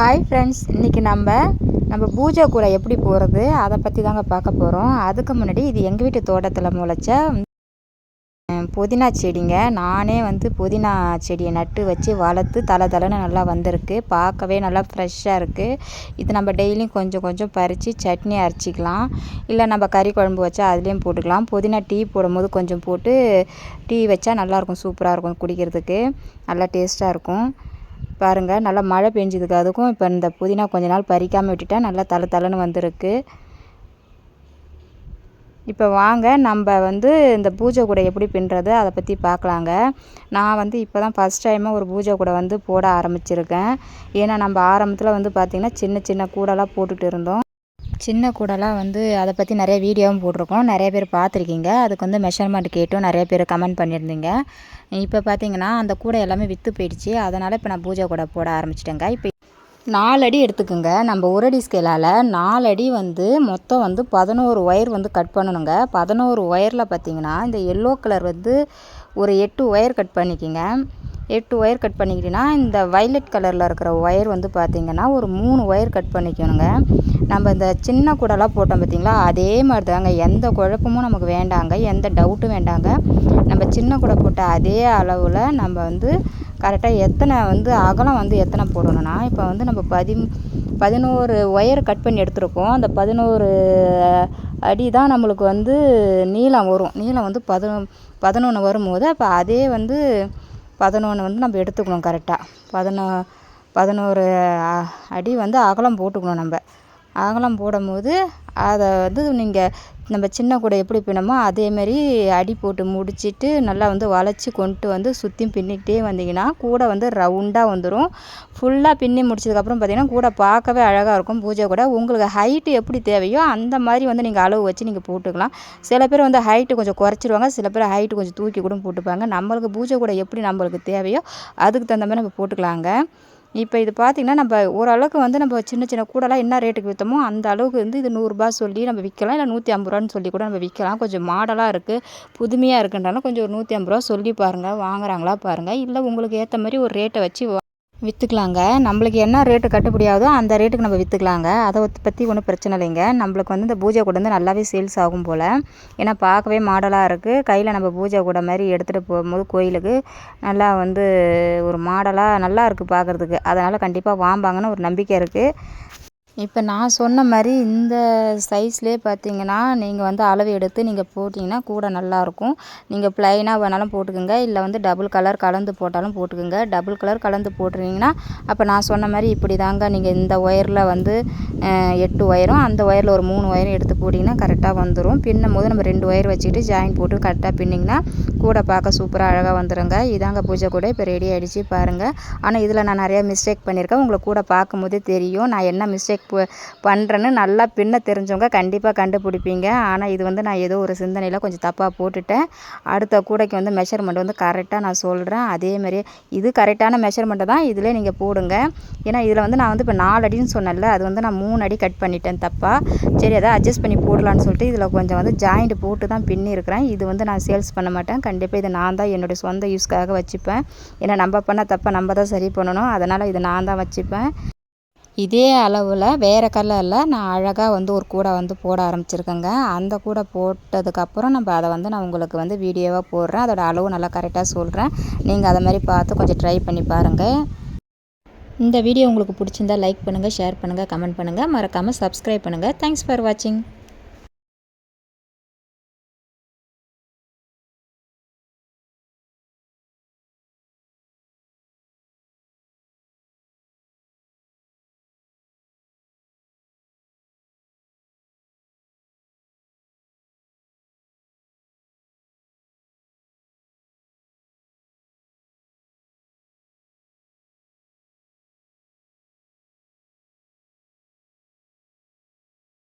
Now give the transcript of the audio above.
Hi friends இன்றைக்கி நம்ம நம்ம பூஜை கூட எப்படி போகிறது அதை பற்றி தாங்க பார்க்க போகிறோம் அதுக்கு முன்னாடி இது எங்கள் வீட்டு தோட்டத்தில் முளைச்ச புதினா செடிங்க. நானே வந்து புதினா செடியை நட்டு வச்சு வளர்த்து தலை தலைன்னு நல்லா வந்திருக்கு. பார்க்கவே நல்லா ஃப்ரெஷ்ஷாக இருக்குது இது நம்ம டெய்லியும் கொஞ்சம் கொஞ்சம் பறித்து சட்னி அரைச்சிக்கலாம். இல்லை நம்ம கறி குழம்பு வச்சா அதுலேயும் போட்டுக்கலாம். புதினா டீ போடும்போது கொஞ்சம் போட்டு டீ வச்சா நல்லாயிருக்கும் சூப்பராக இருக்கும் குடிக்கிறதுக்கு. நல்லா டேஸ்ட்டாக இருக்கும். பாருங்கள் நல்லா மழை பெஞ்சதுக்கு அதுக்கும் இப்போ இந்த புதினா கொஞ்ச நாள் பறிக்காமல் விட்டுட்டா நல்லா தலை தலைன்னு வந்திருக்கு. இப்போ வாங்க நம்ம வந்து இந்த பூஜை கூடை எப்படி பின்னுறது அதை பற்றி பார்க்கலாங்க நான் வந்து இப்போ தான் ஃபஸ்ட் டைமாக ஒரு பூஜை கூடை வந்து போட ஆரம்பிச்சிருக்கேன். ஏன்னா நம்ம ஆரம்பத்தில் வந்து பார்த்திங்கன்னா சின்ன சின்ன கூடெல்லாம் போட்டுகிட்டு இருந்தோம். சின்ன கூடலாம் வந்து அதை பற்றி நிறைய வீடியோவும் போட்டிருக்கோம் நிறைய பேர் பார்த்துருக்கீங்க அதுக்கு வந்து மெஷர்மெண்ட் கேட்டும். நிறைய பேர் கமெண்ட் பண்ணியிருந்தீங்க இப்போ பார்த்தீங்கன்னா அந்த கூடை எல்லாமே விற்று போயிடுச்சு. அதனால் இப்போ நான் பூஜை கூடை போட ஆரம்பிச்சிட்டேங்க. இப்போ நாலு அடி எடுத்துக்கோங்க. நம்ம உரடி ஸ்கேலால் நாலு அடி வந்து மொத்தம் வந்து பதினோரு ஒயர் வந்து கட் பண்ணணுங்க. பதினோரு ஒயரில் பார்த்தீங்கன்னா இந்த எல்லோ கலர் வந்து ஒரு எட்டு ஒயர் கட் பண்ணிக்கிங்க. எட்டு ஒயர் கட் பண்ணிக்கிட்டீங்கன்னா இந்த வைலட் கலரில் இருக்கிற ஒயர் வந்து பார்த்திங்கன்னா ஒரு மூணு ஒயர் கட் பண்ணிக்கணுங்க. நம்ம இந்த சின்ன கூடலாம் போட்டோம் பார்த்திங்களா அதே மாதிரி தாங்க எந்த குழப்பமும் நமக்கு வேண்டாங்க. எந்த டவுட்டும் வேண்டாங்க. நம்ம சின்ன கூடை போட்ட அதே அளவில் நம்ம வந்து கரெக்டாக எத்தனை வந்து அகலம் வந்து எத்தனை போடணும்னா இப்போ வந்து நம்ம பதி பதினோரு ஒயர் கட் பண்ணி எடுத்திருக்கோம். அந்த பதினோரு அடி தான் நம்மளுக்கு வந்து நீளம் வரும். நீளம் வந்து பதினொன்று பதினொன்று வரும்போது அப்போ அதே வந்து பதினொன்று வந்து நம்ம எடுத்துக்கணும் கரெக்டாக பதினோ பதினோரு அடி வந்து அகலம் போட்டுக்கணும் நம்ம. அகலம் போடும்போது அதை வந்து நீங்கள் நம்ம சின்ன கூடை எப்படி பின்னமோ அதேமாரி அடி போட்டு முடிச்சிட்டு நல்லா வந்து வளைச்சி கொண்டு வந்து சுற்றி பின்னிக்கிட்டே வந்தீங்கன்னா கூடை வந்து ரவுண்டாக வந்துடும் ஃபுல்லாக பின்னி முடிச்சதுக்கப்புறம் பார்த்தீங்கன்னா கூடை பார்க்கவே அழகாக இருக்கும். பூஜை கூட உங்களுக்கு ஹைட்டு எப்படி தேவையோ அந்த மாதிரி வந்து நீங்கள் அளவு வச்சு நீங்கள் போட்டுக்கலாம். சில பேர் வந்து ஹைட்டு கொஞ்சம் குறைச்சிருவாங்க. சில பேர் ஹைட்டு கொஞ்சம் தூக்கி கூட போட்டுப்பாங்க. நம்மளுக்கு பூஜை கூட எப்படி நம்மளுக்கு தேவையோ அதுக்கு தகுந்த மாதிரி நம்ம போட்டுக்கலாங்க. இப்போ இது பார்த்திங்கன்னா நம்ம ஓரளவுக்கு வந்து நம்ம சின்ன சின்ன கூடலாம் என்ன ரேட்டுக்கு விற்றோமோ அந்த அளவுக்கு வந்து இது நூறுரூபா சொல்லி நம்ம விற்கலாம் இல்லை நூற்றி ஐம்பது ரூபான்னு சொல்லி கூட நம்ம விற்கலாம் கொஞ்சம் மாடலாக இருக்குது புதுமையாக இருக்குன்றாலும் கொஞ்சம் ஒரு நூற்றி ஐம்பது ரூபா சொல்லி பாருங்கள் வாங்குறாங்களா பாருங்கள் இல்லை உங்களுக்கு ஏற்ற மாதிரி ஒரு ரேட்டை வச்சு விற்றுக்கலாங்க நம்மளுக்கு என்ன ரேட்டு கட்டுப்படி ஆகுதோ அந்த ரேட்டுக்கு நம்ம விற்றுக்கலாங்க அதை பற்றி ஒன்றும் பிரச்சனை இல்லைங்க. நம்மளுக்கு வந்து இந்த பூஜை கூட வந்து நல்லாவே சேல்ஸ் ஆகும் போல். ஏன்னா பார்க்கவே மாடலாக இருக்குது கையில் நம்ம பூஜை கூட மாதிரி எடுத்துகிட்டு போகும்போது கோயிலுக்கு நல்லா வந்து ஒரு மாடலாக நல்லா இருக்குது பார்க்குறதுக்கு. அதனால் கண்டிப்பாக வாம்பாங்கன்னு ஒரு நம்பிக்கை இருக்குது இப்போ நான் சொன்ன மாதிரி இந்த சைஸ்லேயே பார்த்தீங்கன்னா நீங்கள் வந்து அளவு எடுத்து நீங்கள் போட்டிங்கன்னா கூட நல்லாயிருக்கும். நீங்கள் ப்ளைனாக வேணாலும் போட்டுக்கோங்க. இல்லை வந்து டபுள் கலர் கலந்து போட்டாலும் போட்டுக்கோங்க. டபுள் கலர் கலந்து போட்டுருந்தீங்கன்னா அப்போ நான் சொன்ன மாதிரி இப்படி தாங்க நீங்கள் இந்த ஒயரில் வந்து எட்டு ஒயரும் அந்த ஒயரில் ஒரு மூணு ஒயரும் எடுத்து போட்டிங்கன்னா கரெக்டாக வந்துடும் பின்னும் போது நம்ம ரெண்டு ஒயர் வச்சுக்கிட்டு ஜாயின் போட்டு கரெக்டாக பின்னிங்கன்னா கூட பார்க்க சூப்பராக அழகாக வந்துடுங்க இதாங்க பூஜை கூட இப்போ ரெடி ஆகிடுச்சு பாருங்கள் ஆனால் இதில் நான் நிறையா மிஸ்டேக் பண்ணியிருக்கேன். உங்களை கூட பார்க்கும்போதே தெரியும். நான் என்ன மிஸ்டேக் பண்ணுறேன்னு நல்லா பின்ன தெரிஞ்சவங்க கண்டிப்பாக கண்டுபிடிப்பீங்க. ஆனால் இது வந்து நான் ஏதோ ஒரு சிந்தனையில் கொஞ்சம் தப்பாக போட்டுட்டேன். அடுத்த கூடைக்கு வந்து மெஷர்மெண்ட் வந்து கரெக்டாக நான் சொல்கிறேன் அதே இது கரெக்டான மெஷர்மெண்ட்டை தான் இதில் நீங்கள் போடுங்க. ஏன்னா இதில் வந்து நான் வந்து இப்போ நாலு அடின்னு சொன்னேன்ல அது வந்து நான் மூணு அடி கட் பண்ணிட்டேன் தப்பாக சரி அதை அட்ஜஸ்ட் பண்ணி போடலான்னு சொல்லிட்டு இதில் கொஞ்சம் வந்து ஜாயிண்ட் போட்டு தான் பின்னி இருக்கிறேன் இது வந்து நான் சேல்ஸ் பண்ண மாட்டேன். கண்டிப்பாக இது நான் தான் என்னுடைய சொந்த யூஸ்க்காக வச்சுப்பேன். ஏன்னா நம்ம பண்ண தப்பை நம்ம தான் சரி பண்ணணும். அதனால் இது நான் தான் வச்சுப்பேன். இதே அளவில் வேறு கலரில் நான் அழகாக வந்து ஒரு கூடை வந்து போட ஆரம்பிச்சிருக்கேங்க. அந்த கூடை போட்டதுக்கப்புறம் நம்ம அதை வந்து நான் உங்களுக்கு வந்து வீடியோவாக போடுறேன். அதோட அளவு நல்லா கரெக்டாக சொல்கிறேன் நீங்கள் அதை மாதிரி பார்த்து கொஞ்சம் ட்ரை பண்ணி பாருங்கள் இந்த வீடியோ உங்களுக்கு பிடிச்சிருந்தா லைக் பண்ணுங்கள் ஷேர் பண்ணுங்கள் கமெண்ட் பண்ணுங்கள் மறக்காமல் சப்ஸ்கிரைப் பண்ணுங்கள் தேங்க்ஸ் ஃபார் வாட்சிங்